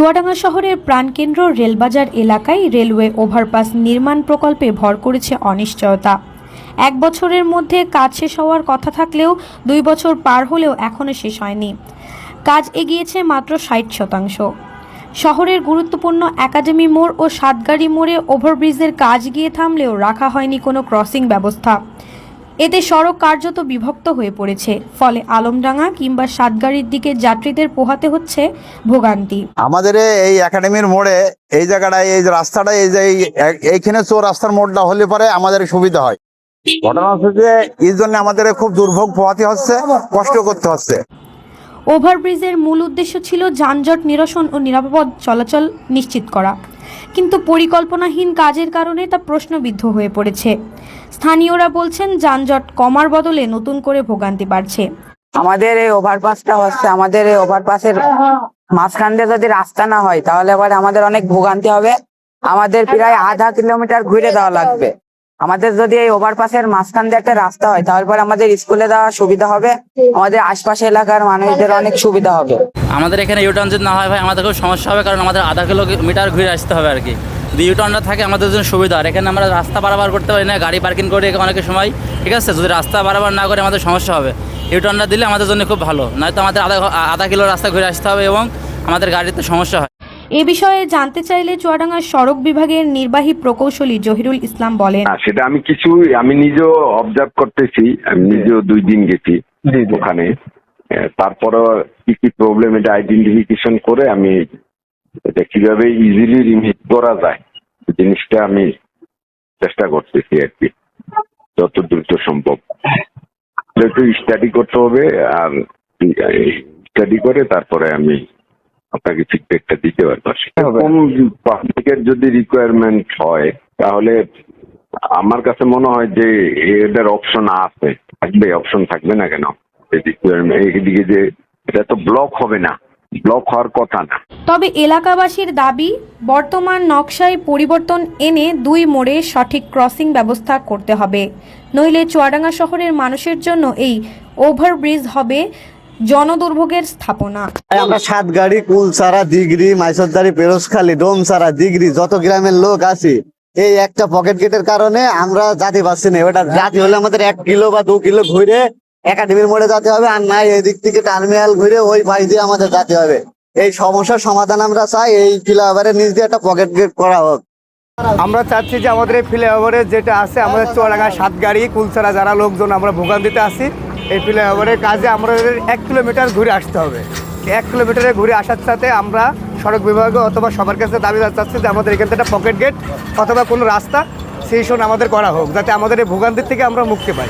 চুয়াডাঙ্গা শহরের প্রাণকেন্দ্র রেলবাজার এলাকায় রেলওয়ে ওভারপাস নির্মাণ প্রকল্পে ভর করেছে অনিশ্চয়তা। এক বছরের মধ্যে কাজ শেষ হওয়ার কথা থাকলেও দুই বছর পার হলেও এখনও শেষ হয়নি। কাজ এগিয়েছে মাত্র ষাট শতাংশ। শহরের গুরুত্বপূর্ণ একাডেমি মোড় ও সাতগাড়ি মোড়ে ওভারব্রিজের কাজ গিয়ে থামলেও রাখা হয়নি কোনো ক্রসিং ব্যবস্থা। এতে সড়ক কার্যত বিভক্ত হয়ে পড়েছে। ফলে আলমডাঙ্গা কিংবা সাতগাড়ির দিকে যাত্রীদের পোহাতে হচ্ছে ভোগান্তি। আমাদের এই একাডেমির মোড়ে এই জায়গাটায় এই রাস্তাটা এই যে এই- এইখানে চোর রাস্তার মোড়টা হলে পরে আমাদের সুবিধা হয়। ঘটনা হচ্ছে যে এই জন্য আমাদের খুব দুর্ভোগ পোহাতে হচ্ছে কষ্ট করতে হচ্ছে। ওভারব্রিজের মূল উদ্দেশ্য ছিল যানজট নিরসন ও নিরাপদ চলাচল নিশ্চিত করা। কিন্তু পরিকল্পনাহীন কাজের কারণে তা প্রশ্নবিদ্ধ হয়ে পড়েছে। স্থানীয়রা বলছেন, যানজট কমার বদলে নতুন করে ভোগান্তি বাড়ছে। আমাদের এই ওভারপাসটা হচ্ছে, আমাদের এই ওভারপাসের মাঝখান দিয়ে যদি রাস্তা না হয়, তাহলে আবার আমাদের অনেক ভোগান্তি হবে। আমাদের প্রায় আধা কিলোমিটার ঘুরে দেওয়া লাগবে। আমাদের যদি এই ওভারপাসের মাঝখান দিয়ে একটা রাস্তা হয় তাহলে পরে আমাদের স্কুলে দেওয়া সুবিধা হবে, আমাদের আশপাশ এলাকার মানুষদের অনেক সুবিধা হবে। আমাদের এখানে ইউটার্ন যদি না হয় ভাই, আমাদের খুব সমস্যা হবে কারণ আমাদের আধা কিলোমিটার ঘুরে আসতে হবে আর কি। যদি ইউটার্নটা থাকে আমাদের জন্য সুবিধা, আর এখানে আমরা রাস্তা বারাবার করতে পারি না, গাড়ি পার্কিং করে অনেক সময়, ঠিক আছে? যদি রাস্তা বারাবার না করে আমাদের সমস্যা হবে। ইউটার্নটা দিলে আমাদের জন্য খুব ভালো, নয়তো আমাদের আধা আধা কিলো রাস্তা ঘুরে আসতে হবে এবং আমাদের গাড়িতে সমস্যা হয়। এ বিষয়ে জানতে চাইলে চুয়াডাঙ্গা সড়ক বিভাগের নির্বাহী প্রকৌশলী জহিরুল ইসলাম বলেন। না সেটা আমি কিছু আমি নিজেও অবজার্ভ করতেছি আমি নিজেও দুই দিন গেছি ওখানে। আহ, তারপরও কি কি প্রবলেম এটা আইডেন্টিফিকেশন করে আমি এটা কীভাবে ইজিলি রিমিট করা যায় জিনিসটা আমি চেষ্টা করতেছি আর কি যত দ্রুত সম্ভব। একটু স্টাডি করতে হবে আর স্টাডি করে তারপরে আমি আপনাকে ফিডব্যাকটা দিতে পারব। সেরকম পাবলিকের যদি রিকোয়ারমেন্ট হয় তাহলে আমার কাছে মনে হয় যে এদের অপশন আছে। থাকবে অপশন থাকবে না কেন? এদিকে যে এটা তো ব্লক হবে না। ব্লক হওয়ার কথা না। তবে এলাকাবাসীর দাবি বর্তমান নকশায় পরিবর্তন এনে দুই মোড়ে সঠিক ক্রসিং ব্যবস্থা করতে হবে। নইলে চুয়াডাঙ্গা শহরের মানুষের জন্য এই ওভারব্রিজ হবে। জনদুর্ভোগের স্থাপনা। আমরা সাত গাড়ি কুলসারা দিগরি মাইসরদারি পেরোসখালী ডোমসারা দিগরি যত গ্রামের লোক আছি এই একটা পকেট গেটের কারণে আমরা জাতি পাচ্ছি না। ওটা জাতি হলে আমাদের এক কিলো বা দু কিলো ঘুরে একাডেমির মোড়ে যেতে হবে আর নাই এদিক থেকে টার্মিনাল ঘুরে ওই পাশ দিয়ে আমাদের যেতে হবে। এই সমস্যার সমাধান আমরা চাই এই ফ্লাইওভারের নিচ দিয়ে একটা পকেট গেট করা হোক। আমরা চাচ্ছি যে আমাদের এই ফ্লাইওভারে যেটা আছে আমাদের চুয়াডাঙ্গা সাত গাড়ি কুলসারা যারা লোকজন আমরা ভোগান্তিতে আছি এই ফ্লাইওভারের কাজে আমাদের এক কিলোমিটার ঘুরে আসতে হবে। এক কিলোমিটারে ঘুরে আসার সাথে আমরা সড়ক বিভাগ অথবা সবার কাছে দাবি চাচ্ছি যে আমাদের এখান থেকে একটা পকেট গেট অথবা কোনো রাস্তা সেই আমাদের করা হোক, যাতে আমাদের এই ভোগান্তির থেকে আমরা মুক্তি পাই।